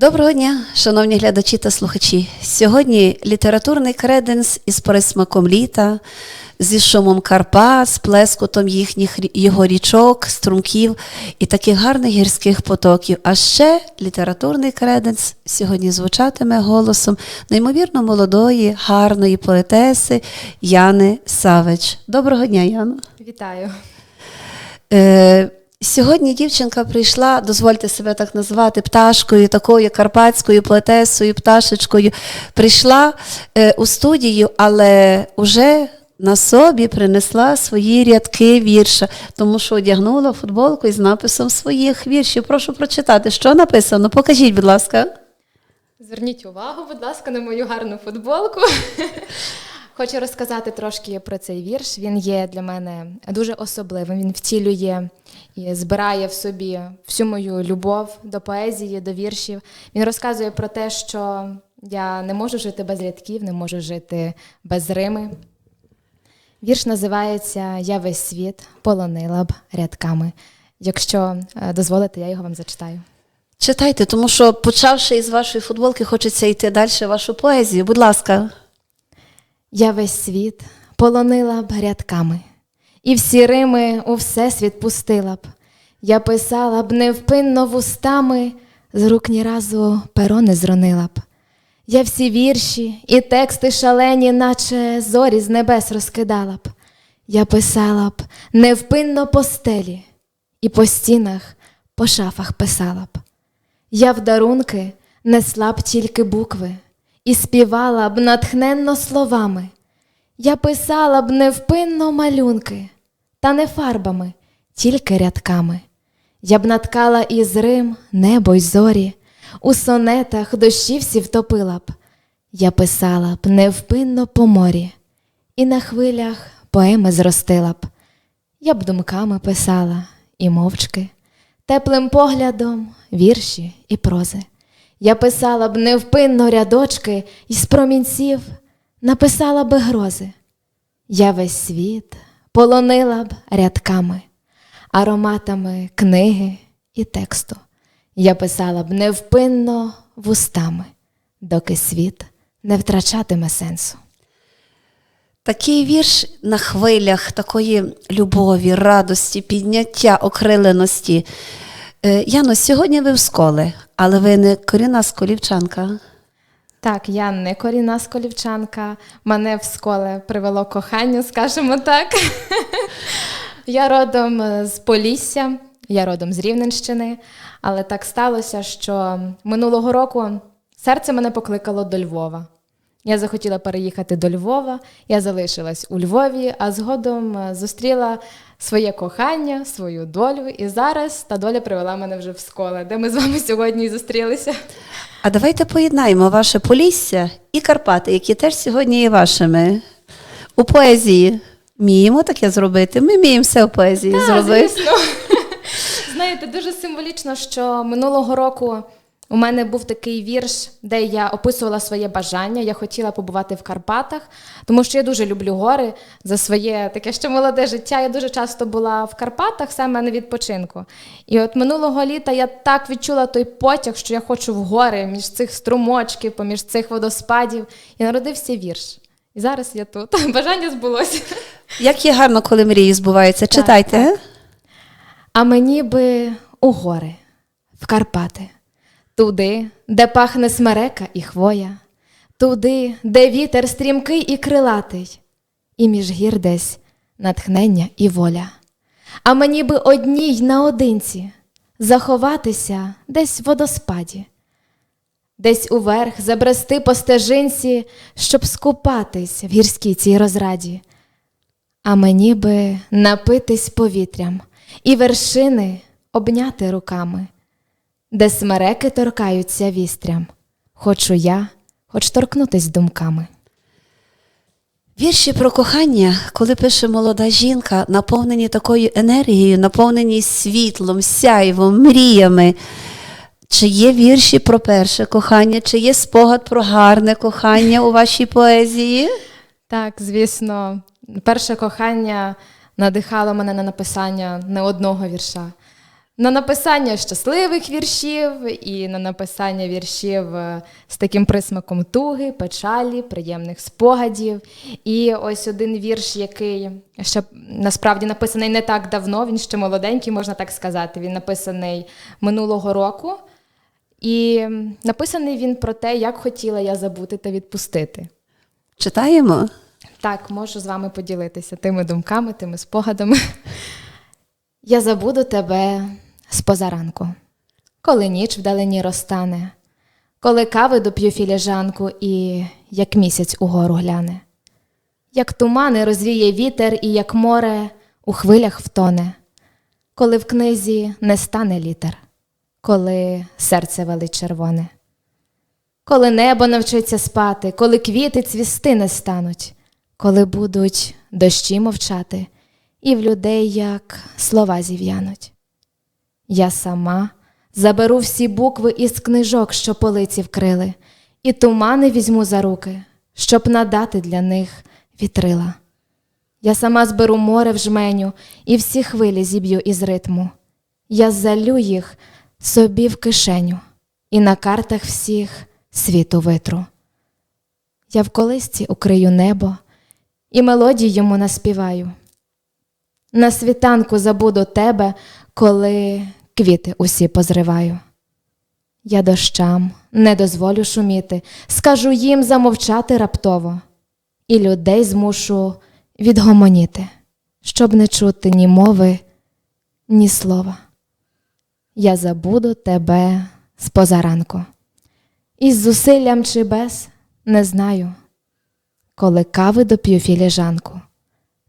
Доброго дня, шановні глядачі та слухачі. Сьогодні літературний креденс із присмаком літа, зі шумом Карпат, з плескотом їхніх його річок, струмків і таких гарних гірських потоків. А ще літературний креденс сьогодні звучатиме голосом неймовірно молодої, гарної поетеси Яни Савич. Доброго дня, Яно. Вітаю. Е, сьогодні дівчинка прийшла, дозвольте себе так назвати, пташкою, такою карпатською поетесою, пташечкою. Прийшла е, у студію, але вже на собі принесла свої рядки вірша, тому що одягнула футболку із написом своїх віршів. Прошу прочитати, що написано. Покажіть, будь ласка. Зверніть увагу, будь ласка, на мою гарну футболку. Хочу розказати трошки про цей вірш. Він є для мене дуже особливим. Він втілює і збирає в собі всю мою любов до поезії, до віршів. Він розказує про те, що я не можу жити без рядків, не можу жити без рими. Вірш називається Я весь світ полонила б рядками. Якщо е, дозволите, я його вам зачитаю. Читайте, тому що, почавши із вашої футболки, хочеться йти далі вашу поезію. Будь ласка. Я весь світ полонила б рядками, і всі рими у всесвіт пустила б. Я писала б невпинно вустами, з рук ні разу перо не зронила б. Я всі вірші і тексти шалені, наче зорі з небес розкидала б. Я писала б невпинно по стелі, і по стінах, по шафах писала б. Я в дарунки несла б тільки букви і співала б натхненно словами. Я писала б невпинно малюнки, та не фарбами, тільки рядками. Я б наткала із Рим небо й зорі, у сонетах дощі всі втопила б. Я писала б невпинно по морі, і на хвилях поеми зростила б. Я б думками писала і мовчки, теплим поглядом вірші і прози. Я писала б невпинно рядочки і з промінців написала би грози. Я весь світ полонила б рядками, ароматами книги і тексту. Я писала б невпинно вустами, доки світ не втрачатиме сенсу. Такий вірш на хвилях такої любові, радості, підняття, окриленості. Е, Яно, сьогодні ви в школі, але ви не корінна сколівчанка. Так, я не корінна сколівчанка, мене в школи привело кохання, скажімо так. я родом е, з Полісся, я родом з Рівненщини, але так сталося, що минулого року серце мене покликало до Львова. Я захотіла переїхати до Львова, я залишилась у Львові, а згодом е, зустріла своє кохання, свою долю. І зараз та доля привела мене вже в школи, де ми з вами сьогодні і зустрілися. А давайте поєднаємо ваше Полісся і Карпати, які теж сьогодні є вашими. У поезії вміємо таке зробити. Ми вміємо все у поезії Та, зробити. звісно. Знаєте, дуже символічно, що минулого року у мене був такий вірш, де я описувала своє бажання. Я хотіла побувати в Карпатах, тому що я дуже люблю гори за своє таке ще молоде життя. Я дуже часто була в Карпатах саме на відпочинку. І от минулого літа я так відчула той потяг, що я хочу в гори між цих струмочків, поміж цих водоспадів. І народився вірш. І зараз я тут. Бажання збулося. Як є гарно, коли мрії збуваються. Читайте. так. А мені би у гори, в Карпати, туди, де пахне смерека і хвоя, туди, де вітер стрімкий і крилатий, і між гір десь натхнення і воля. А мені би одній наодинці заховатися десь в водоспаді, десь уверх забрести по стежинці, щоб скупатись в гірській цій розраді. А мені би напитись повітрям і вершини обняти руками, де смереки торкаються вістрям. Хочу я, хоч торкнутись думками. Вірші про кохання, коли пише молода жінка, наповнені такою енергією, наповнені світлом, сяйвом, мріями. Чи є вірші про перше кохання, чи є спогад про гарне кохання у вашій поезії? Так, звісно, перше кохання надихало мене на написання не одного вірша. На написання щасливих віршів і на написання віршів е, з таким присмаком туги, печалі, приємних спогадів. І ось один вірш, який ще насправді написаний не так давно, він ще молоденький, можна так сказати. Він написаний минулого року. І написаний він про те, як хотіла я забути та відпустити. Читаємо? Так, можу з вами поділитися тими думками, тими спогадами. Я забуду тебе з позаранку, коли ніч вдалині розтане, коли кави доп'ю філіжанку і як місяць угору гляне, як тумани розвіє вітер і як море у хвилях втоне, коли в книзі не стане літер, коли серце велить червоне. Коли небо навчиться спати, коли квіти цвісти не стануть, коли будуть дощі мовчати, і в людей як слова зів'януть. Я сама заберу всі букви із книжок, що полиці вкрили, і тумани візьму за руки, щоб надати для них вітрила. Я сама зберу море в жменю і всі хвилі зіб'ю із ритму. Я залю їх собі в кишеню, і на картах всіх світу витру. Я в колисці укрию небо і мелодій йому наспіваю. На світанку забуду тебе, коли квіти усі позриваю. Я дощам не дозволю шуміти, скажу їм замовчати раптово, і людей змушу відгомоніти, щоб не чути ні мови, ні слова. Я забуду тебе з позаранку. Із зусиллям чи без, не знаю. Коли кави доп'ю філіжанку,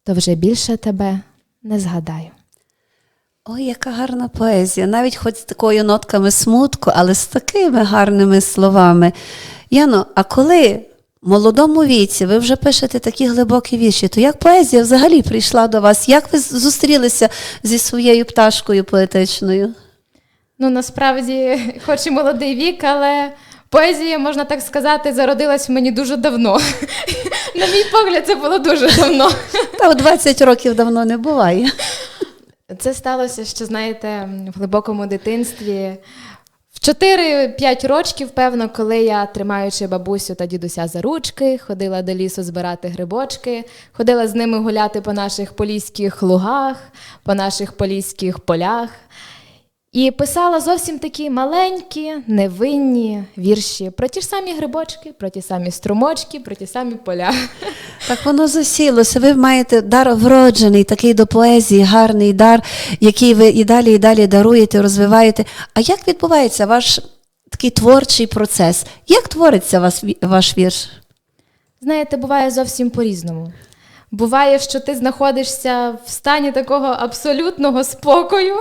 то вже більше тебе не згадаю. Ой, яка гарна поезія, навіть хоч з такою нотками смутку, але з такими гарними словами. Яно, а коли в молодому віці ви вже пишете такі глибокі вірші, то як поезія взагалі прийшла до вас? Як ви зустрілися зі своєю пташкою поетичною? Ну, насправді, хоч і молодий вік, але поезія, можна так сказати, зародилась в мені дуже давно. На мій погляд, це було дуже давно. Та у 20 років давно не буває. Це сталося ще, знаєте, в глибокому дитинстві. В 4-5 років, певно, коли я, тримаючи бабусю та дідуся за ручки, ходила до лісу збирати грибочки, ходила з ними гуляти по наших поліських лугах, по наших поліських полях. І писала зовсім такі маленькі, невинні вірші про ті ж самі грибочки, про ті самі струмочки, про ті самі поля. Так воно засілося. Ви маєте дар вроджений, такий до поезії, гарний дар, який ви і далі, і далі даруєте, розвиваєте. А як відбувається ваш такий творчий процес? Як твориться вас, ваш вірш? Знаєте, буває зовсім по-різному. Буває, що ти знаходишся в стані такого абсолютного спокою,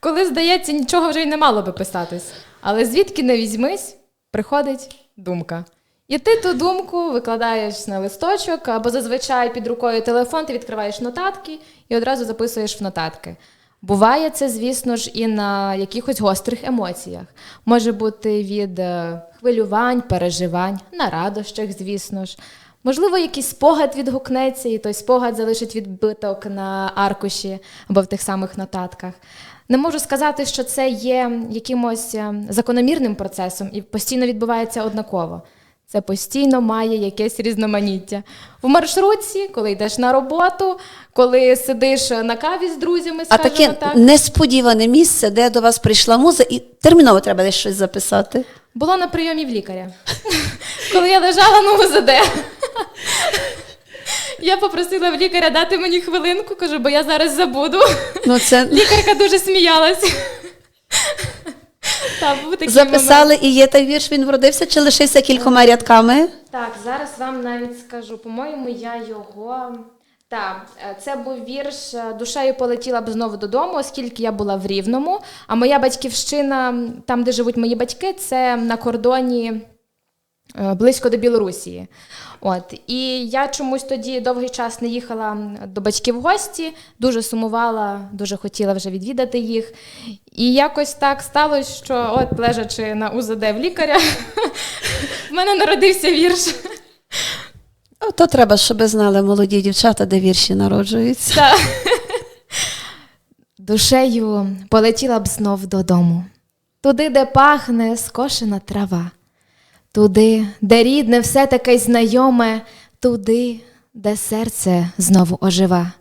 коли, здається, нічого вже й не мало би писатись. Але звідки не візьмись, приходить думка. І ти ту думку викладаєш на листочок, або зазвичай під рукою телефон, ти відкриваєш нотатки і одразу записуєш в нотатки. Буває це, звісно ж, і на якихось гострих емоціях. Може бути від е, хвилювань, переживань, на радощах, звісно ж. Можливо, якийсь спогад відгукнеться, і той спогад залишить відбиток на аркуші або в тих самих нотатках. Не можу сказати, що це є якимось е, закономірним процесом і постійно відбувається однаково. Це постійно має якесь різноманіття. В маршрутці, коли йдеш на роботу, коли сидиш на каві з друзями, А таке так. несподіване місце, де до вас прийшла муза, і терміново треба десь щось записати. Було на прийомі в лікаря, коли я лежала на УЗД. Я попросила в лікаря дати мені хвилинку, кажу, бо я зараз забуду. Ну, це Лікарка дуже сміялась. Так, був такий записали і є той вірш, він вродився чи лишився кількома рядками? Так, зараз вам навіть скажу. По-моєму, я його. Так, е, це був вірш е, Душею полетіла б знову додому, оскільки я була в Рівному. А моя батьківщина, там, де живуть мої батьки, це на кордоні близько до Білорусії. От. І я чомусь тоді довгий час не їхала до батьків в гості, дуже сумувала, дуже хотіла вже відвідати їх. І якось так сталося, що от лежачи на УЗД в лікаря, в мене народився вірш. Ну, то треба, щоб знали молоді дівчата, де вірші народжуються. Душею полетіла б знов додому, туди, де пахне скошена трава, туди, де рідне все таке знайоме, туди, де серце знову ожива,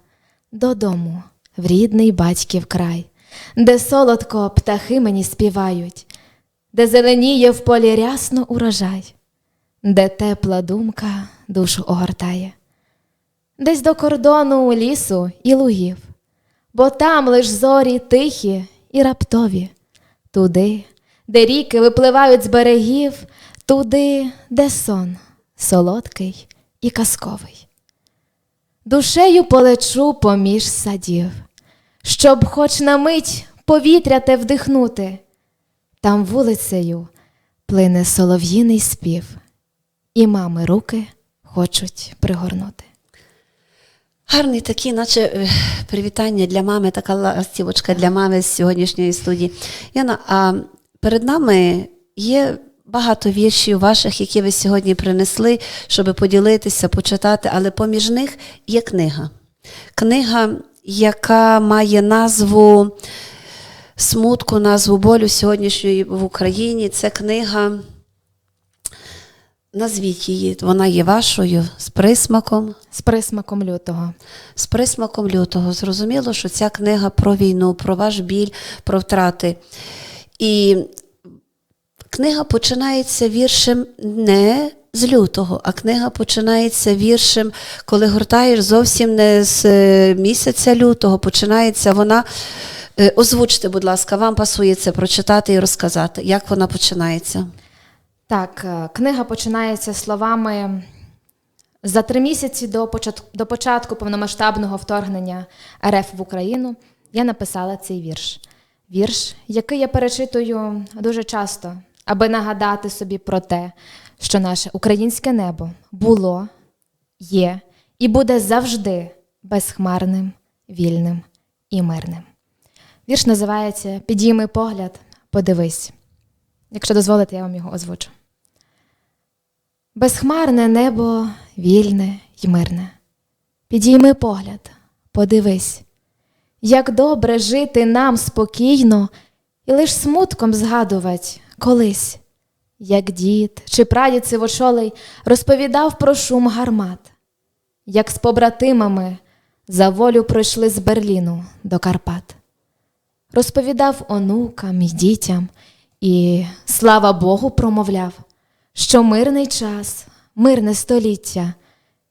додому, в рідний батьків край, де солодко птахи мені співають, де зеленіє в полі рясно урожай, де тепла думка душу огортає, десь до кордону лісу і лугів бо там лиш зорі тихі і раптові, туди, де ріки випливають з берегів, туди, де сон солодкий і казковий. Душею полечу поміж садів, щоб хоч на мить повітря те вдихнути, там вулицею плине солов'їний спів, і мами руки хочуть пригорнути. Гарний такий, наче е, привітання для мами, така ластівочка для мами з сьогоднішньої студії. Яна, а перед нами є багато віршів ваших, які ви сьогодні принесли, щоб поділитися, почитати, але поміж них є книга. Книга, яка має назву смутку, назву болю сьогоднішньої в Україні. Це книга. Назвіть її, вона є вашою з присмаком. З присмаком лютого. З присмаком лютого зрозуміло, що ця книга про війну, про ваш біль, про втрати. І книга починається віршем не з лютого, а книга починається віршем, коли гортаєш зовсім не з е, місяця лютого, починається вона. Е, Озвучте, будь ласка, вам пасує це прочитати і розказати, як вона починається. Так, е, книга починається словами за три місяці до початку, до початку повномасштабного вторгнення РФ в Україну я написала цей вірш. Вірш, який я перечитую дуже часто, аби нагадати собі про те, що наше українське небо було, є і буде завжди безхмарним, вільним і мирним. Вірш називається Підійми погляд, подивись. Якщо дозволите, я вам його озвучу. Безхмарне небо вільне й мирне. Підійми погляд, подивись, як добре жити нам спокійно і лиш смутком згадувать колись, як дід чи прадід сивочолий розповідав про шум гармат, як з побратимами за волю пройшли з Берліну до Карпат. Розповідав онукам і дітям і, слава Богу, промовляв що мирний час, мирне століття,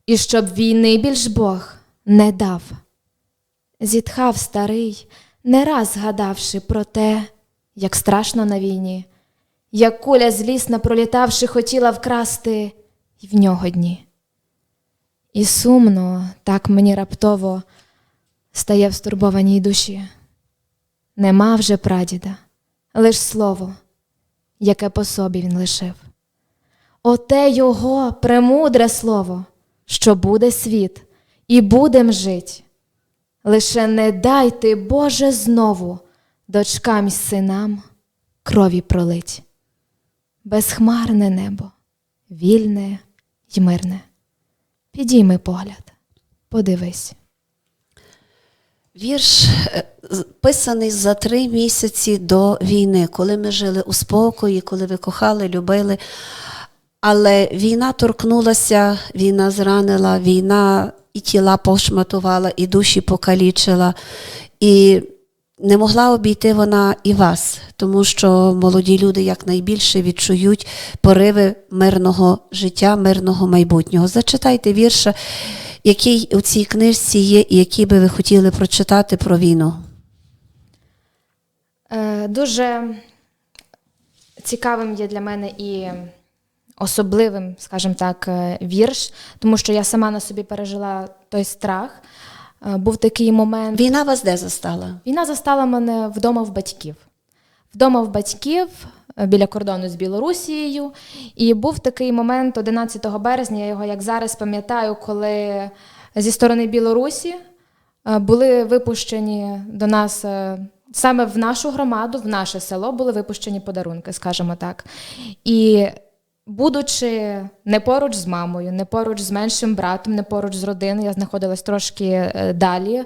і щоб війни більш Бог не дав. Зітхав старий, не раз згадавши про те, як страшно на війні, як куля злісна, пролітавши, хотіла вкрасти й в нього дні. І сумно так мені раптово стає в стурбованій душі. Нема вже прадіда, лиш слово, яке по собі він лишив. Оте його премудре слово, що буде світ, і будем жить. Лише не дайте, Боже, знову дочкам й синам крові пролить. Безхмарне небо, вільне й мирне. Підійми погляд, подивись. Вірш е, писаний за три місяці до війни, коли ми жили у спокої, коли ви кохали, любили. Але війна торкнулася, війна зранила, війна і тіла пошматувала, і душі покалічила. І не могла обійти вона і вас, тому що молоді люди якнайбільше відчують пориви мирного життя, мирного майбутнього. Зачитайте вірша, який у цій книжці є, і який би ви хотіли прочитати про війну. Е, Дуже цікавим є для мене і особливим, скажімо так, е, вірш, тому що я сама на собі пережила той страх. Е, Був такий момент. Війна вас де застала? Війна застала мене вдома в батьків. Вдома в батьків е, біля кордону з Білорусією. І був такий момент 11 березня, я його як зараз пам'ятаю, коли зі сторони Білорусі е, були випущені до нас. Саме в нашу громаду, в наше село були випущені подарунки, скажімо так. І будучи не поруч з мамою, не поруч з меншим братом, не поруч з родиною, я знаходилась трошки е, далі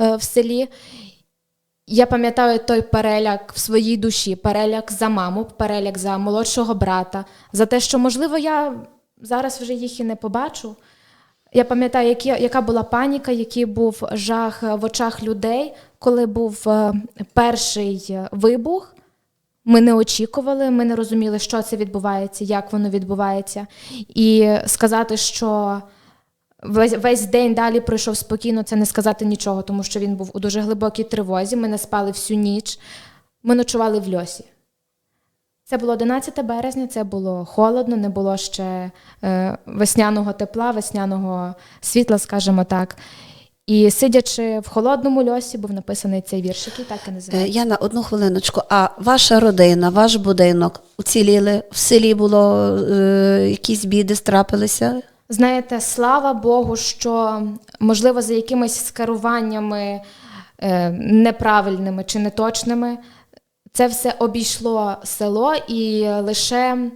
е, в селі. Я пам'ятаю той переляк в своїй душі, переляк за маму, переляк за молодшого брата, за те, що, можливо, я зараз вже їх і не побачу. Я пам'ятаю, які, яка була паніка, який був жах в очах людей, коли був е, перший вибух. Ми не очікували, ми не розуміли, що це відбувається, як воно відбувається. І сказати, що весь, весь день далі пройшов спокійно, це не сказати нічого, тому що він був у дуже глибокій тривозі. Ми не спали всю ніч. Ми ночували в льосі. Це було 11 березня, це було холодно, не було ще е, весняного тепла, весняного світла, скажімо так. І сидячи в холодному льосі, був написаний цей вірш, який так і Е, називається. Яна, одну хвилиночку. А ваша родина, ваш будинок уціліли? В селі було е, якісь біди страпилися? Знаєте, слава Богу, що можливо за якимись скеруваннями е, неправильними чи неточними це все обійшло село і лише,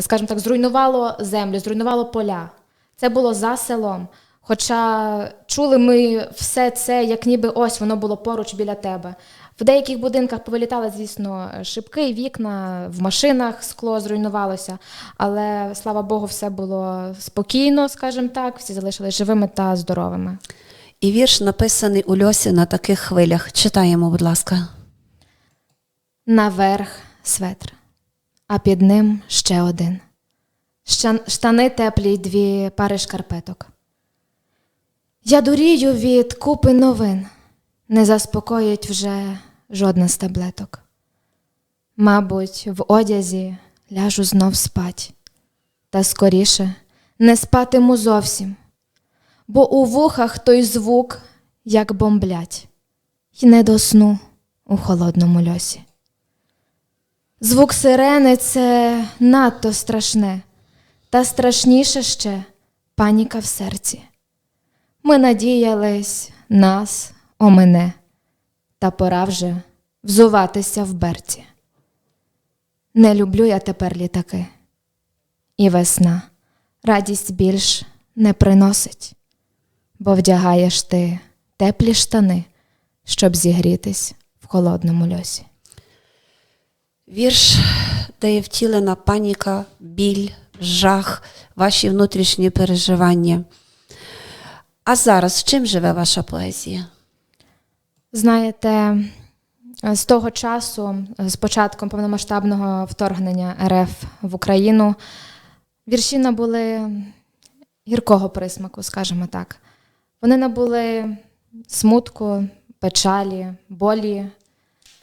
скажімо так, зруйнувало землю, зруйнувало поля. Це було за селом. Хоча чули ми все це, як ніби ось воно було поруч біля тебе. В деяких будинках повилітали, звісно, шибки, вікна, в машинах скло зруйнувалося, але слава Богу, все було спокійно, скажімо так, всі залишились живими та здоровими. І вірш написаний у льосі на таких хвилях. Читаємо, будь ласка. Наверх светр, а під ним ще один. Штани теплі дві пари шкарпеток. Я дурію від купи новин, не заспокоїть вже жодна з таблеток. Мабуть, в одязі ляжу знов спать, та скоріше не спатиму зовсім, бо у вухах той звук, як бомблять, й не до сну у холодному льосі. Звук сирени це надто страшне, та страшніше ще паніка в серці. Ми надіялись, нас омине, та пора вже взуватися в берці. Не люблю я тепер літаки, і весна радість більш не приносить, бо вдягаєш ти теплі штани, щоб зігрітись в холодному льосі. Вірш, де є втілена паніка, біль, жах, ваші внутрішні переживання. А зараз чим живе ваша поезія? Знаєте, з того часу, з початком повномасштабного вторгнення РФ в Україну, вірші набули гіркого присмаку, скажімо так. Вони набули смутку, печалі, болі,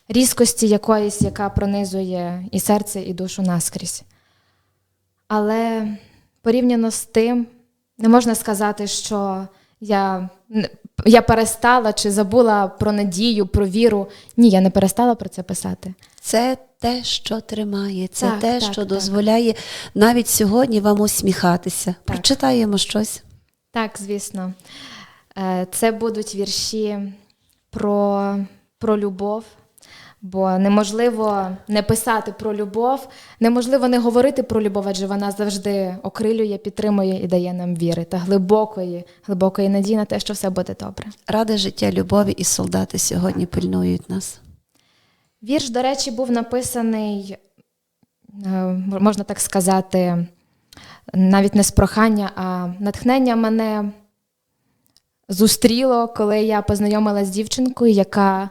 різкості якоїсь, яка пронизує і серце, і душу наскрізь. Але порівняно з тим, не можна сказати, що я, я перестала чи забула про надію, про віру. Ні, я не перестала про це писати. Це те, що тримає, це Так, те, так, що так. дозволяє навіть сьогодні вам усміхатися. Так. Прочитаємо щось. Так, звісно. Е, Це будуть вірші про, про любов, бо неможливо не писати про любов, неможливо не говорити про любов, адже вона завжди окрилює, підтримує і дає нам віри та глибокої, глибокої надії на те, що все буде добре. Ради життя любові і солдати сьогодні пильнують нас. Вірш, до речі, був написаний, е, можна так сказати, навіть не з прохання, а натхнення мене зустріло, коли я познайомилася з дівчинкою, яка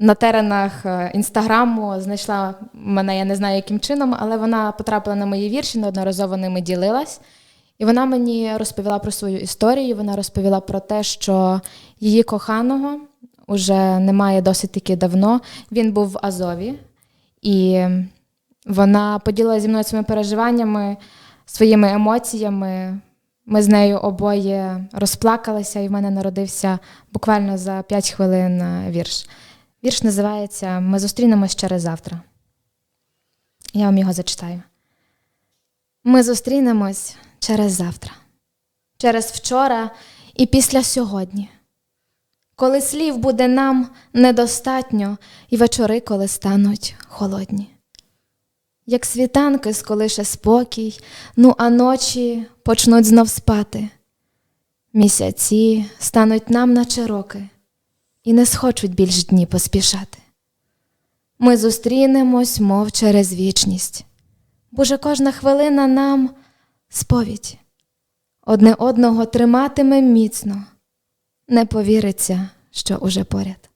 на теренах е, інстаграму знайшла мене, я не знаю яким чином, але вона потрапила на мої вірші, неодноразово ними ділилась. І вона мені розповіла про свою історію. Вона розповіла про те, що її коханого уже немає досить таки давно. Він був в Азові, і вона поділилася зі мною своїми переживаннями, своїми емоціями. Ми з нею обоє розплакалися, і в мене народився буквально за 5 хвилин е, вірш. Вірш називається Ми зустрінемось через завтра. Я вам його зачитаю. Ми зустрінемось через завтра, через вчора і після сьогодні. Коли слів буде нам недостатньо, і вечори, коли стануть холодні. Як світанки сколише спокій, ну а ночі почнуть знов спати. Місяці стануть нам наче роки, і не схочуть більш дні поспішати. Ми зустрінемось, мов через вічність, бо же кожна хвилина нам сповідь. Одне одного триматиме міцно, не повіриться, що уже поряд.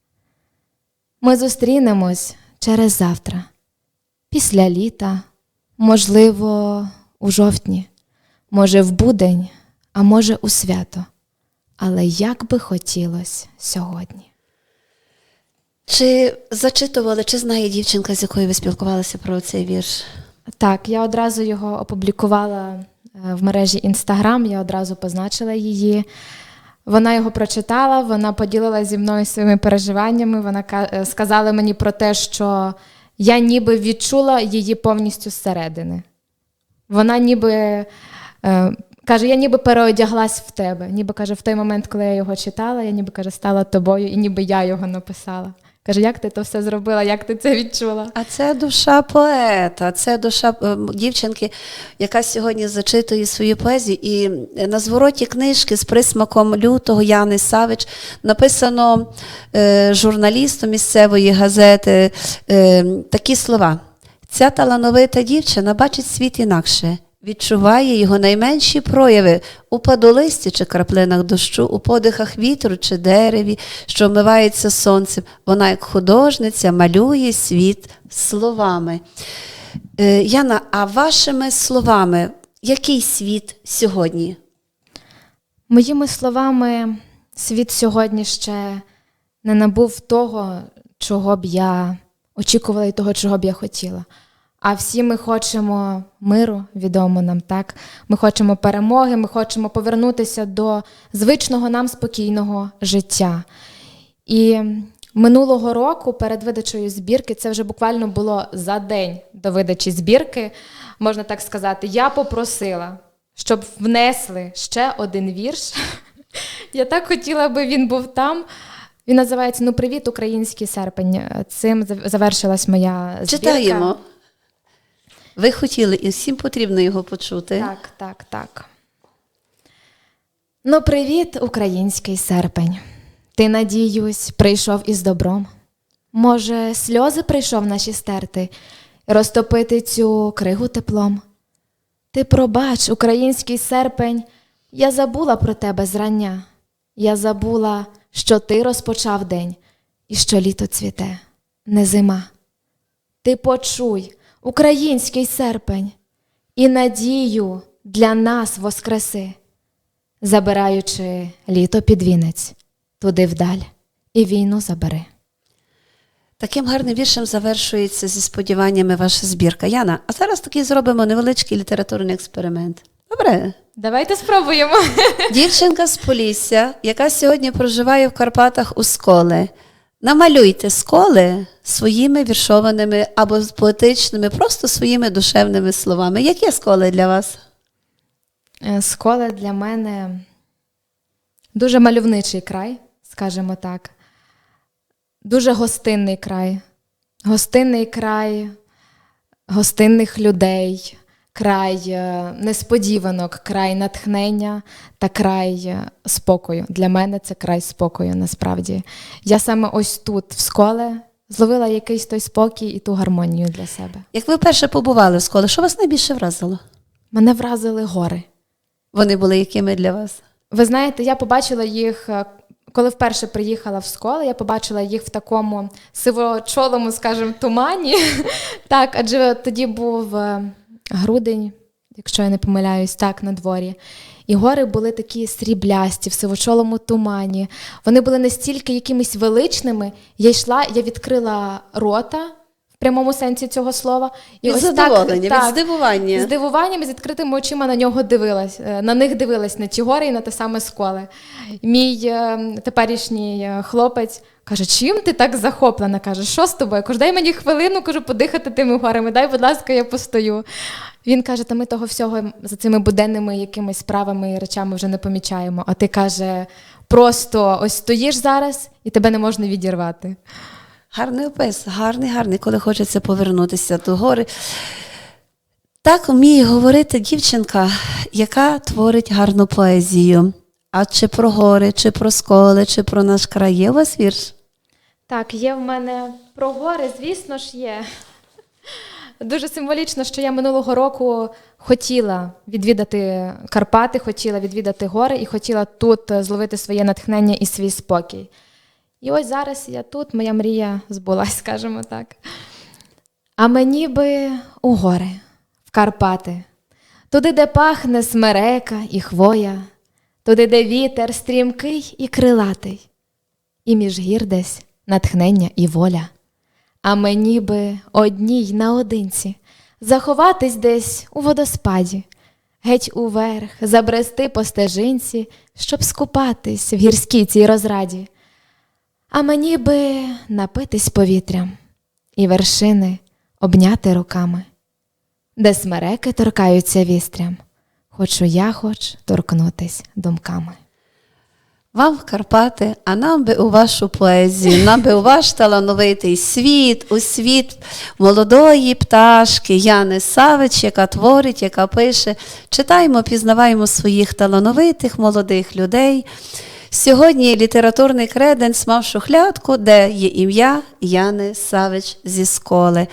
Ми зустрінемось через завтра, після літа, можливо, у жовтні, може, в будень, а може, у свято. Але як би хотілося сьогодні. Чи зачитували, чи знає дівчинка, з якою ви спілкувалися про цей вірш? Так, я одразу його опублікувала е, в мережі Інстаграм, я одразу позначила її. Вона його прочитала, вона поділилася зі мною своїми переживаннями. Вона е, сказала мені про те, що я ніби відчула її повністю зсередини. Вона ніби е, каже, я ніби переодяглась в тебе. Ніби каже, в той момент, коли я його читала, я ніби каже, стала тобою, і ніби я його написала. Каже, як ти то все зробила, як ти це відчула? А це душа поета, це душа е, дівчинки, яка сьогодні зачитує свою поезію. І на звороті книжки з присмаком лютого Яни Савич написано е, журналістом місцевої газети е, такі слова. Ця талановита дівчина бачить світ інакше. Відчуває його найменші прояви у падолисті чи краплинах дощу, у подихах вітру чи дереві, що вмивається сонцем. Вона, як художниця, малює світ словами. Е, Яна, а вашими словами, який світ сьогодні? Моїми словами, світ сьогодні ще не набув того, чого б я очікувала і того, чого б я хотіла. А всі ми хочемо миру, відомо нам, так? Ми хочемо перемоги, ми хочемо повернутися до звичного нам спокійного життя. І минулого року перед видачею збірки, це вже буквально було за день до видачі збірки, можна так сказати, я попросила, щоб внесли ще один вірш. Я так хотіла, би він був там. Він називається Ну, привіт, український серпень. Цим завершилась моя збірка. Читаємо. Ви хотіли, і всім потрібно його почути. Так, так, так. Ну, привіт, український серпень. Ти, надіюсь, прийшов із добром. Може, сльози прийшов наші стерти, розтопити цю кригу теплом. Ти пробач, український серпень, я забула про тебе зрання. Я забула, що ти розпочав день і що літо цвіте, не зима. Ти почуй, український серпень, і надію для нас воскреси, забираючи літо під вінець, туди вдаль, і війну забери. Таким гарним віршем завершується зі сподіваннями ваша збірка. Яна, а зараз такий зробимо невеличкий літературний експеримент. Добре? Давайте спробуємо. Дівчинка з Полісся, яка сьогодні проживає в Карпатах у сколи. Намалюйте сколи своїми віршованими або поетичними, просто своїми душевними словами. Які сколи для вас? Е, Скола для мене дуже мальовничий край, скажімо так. Дуже гостинний край. Гостинний край гостинних людей, край е, несподіванок, край натхнення та край е, спокою. Для мене це край спокою насправді. Я саме ось тут, в сколе, зловила якийсь той спокій і ту гармонію для себе. Як ви вперше побували в сколі, що вас найбільше вразило? Мене вразили гори. Вони були якими для вас? Ви знаєте, я побачила їх, е, коли вперше приїхала в школу, я побачила їх в такому сивочолому, скажімо, тумані. так, адже тоді був грудень, якщо я не помиляюсь, так, на дворі. І гори були такі сріблясті, в сивочолому тумані. Вони були настільки якимись величними. Я йшла, я відкрила рота в прямому сенсі цього слова. І Від ось так- від здивування. з дивуванням і з відкритими очима на нього дивилась, е, на них дивилась, на ті гори і на те саме сколи. Мій е, теперішній е, хлопець каже: чим ти так захоплена? каже, що з тобою? Кажу, дай мені хвилину, кажу, подихати тими горами, дай, будь ласка, я постою. Він каже: та ми того всього за цими буденними якимись справами і речами вже не помічаємо. А ти каже, просто ось стоїш зараз і тебе не можна відірвати. Гарний опис, гарний, гарний, коли хочеться повернутися до гори. Так вміє говорити дівчинка, яка творить гарну поезію. А чи про гори, чи про сколи, чи про наш край є вірш? Так, є в мене про гори, звісно ж, є. Дуже символічно, що я минулого року хотіла відвідати Карпати, хотіла відвідати гори і хотіла тут е, зловити своє натхнення і свій спокій. І ось зараз я тут, моя мрія збулась, скажімо так. А мені би у гори, в Карпати, туди, де пахне смерека і хвоя, туди, де вітер стрімкий і крилатий, і між гір десь натхнення і воля. А мені би одній наодинці заховатись десь у водоспаді, геть уверх, забрести по стежинці, щоб скупатись в гірській цій розраді. А мені би напитись повітрям і вершини обняти руками, де смереки торкаються вістрям, хочу я хоч торкнутись думками. Вам в Карпати, а нам би у вашу поезію, нам би у ваш талановитий світ, у світ молодої пташки Яни Савич, яка творить, яка пише. Читаємо, пізнаваємо своїх талановитих молодих людей. Сьогодні літературний креденс мав шухлядку, де є ім'я Яни Савич зі сколи.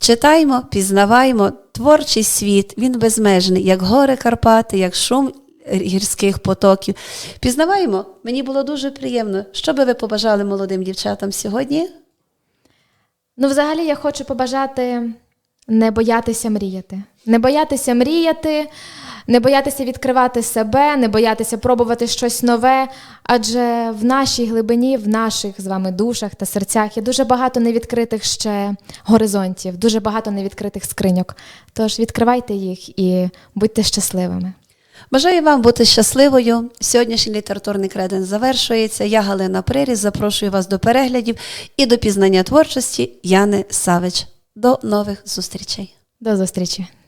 Читаємо, пізнаваємо творчий світ, він безмежний, як гори Карпати, як шум гірських потоків. Пізнаваємо, мені було дуже приємно. Що би ви побажали молодим дівчатам сьогодні? Ну, взагалі, я хочу побажати не боятися мріяти. Не боятися мріяти, не боятися відкривати себе, не боятися пробувати щось нове. Адже в нашій глибині, в наших з вами душах та серцях є дуже багато невідкритих ще горизонтів, дуже багато невідкритих скриньок. Тож відкривайте їх і будьте щасливими. Бажаю вам бути щасливою. Сьогоднішній літературний креден завершується. Я Галина Приріс. Запрошую вас до переглядів і до пізнання творчості Яни Савич. До нових зустрічей. До зустрічі!